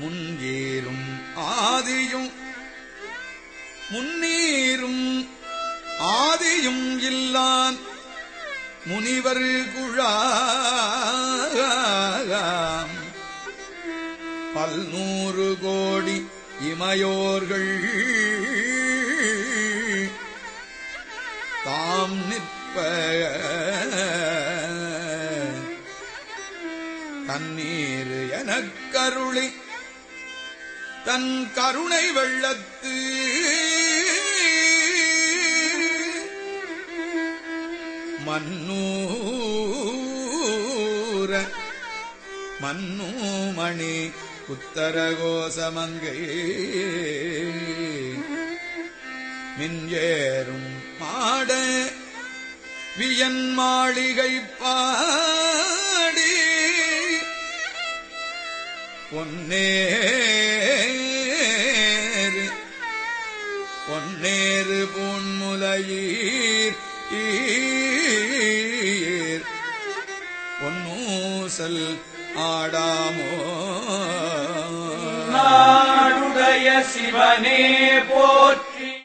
முன்ஏறும் ஆதியும் முன்னீரும் ஆதியும் இல்லான் முனிவர் குழாம். பல்நூறு கோடி இமையோர்கள் தாம் நிற்ப தண்ணீர் எனக்கருளி தன் கருணை வெள்ளத்து. மன்னூர மன்னூமணி உத்தரகோசமங்கை மின்ஏறும் பாட வியன் மாளிகை பாடி. பொன்னே நேரு பூன்முலையீர் ஈர். பொன்னூசல் ஆடாமோ. நாடுடைய சிவனே போற்றி.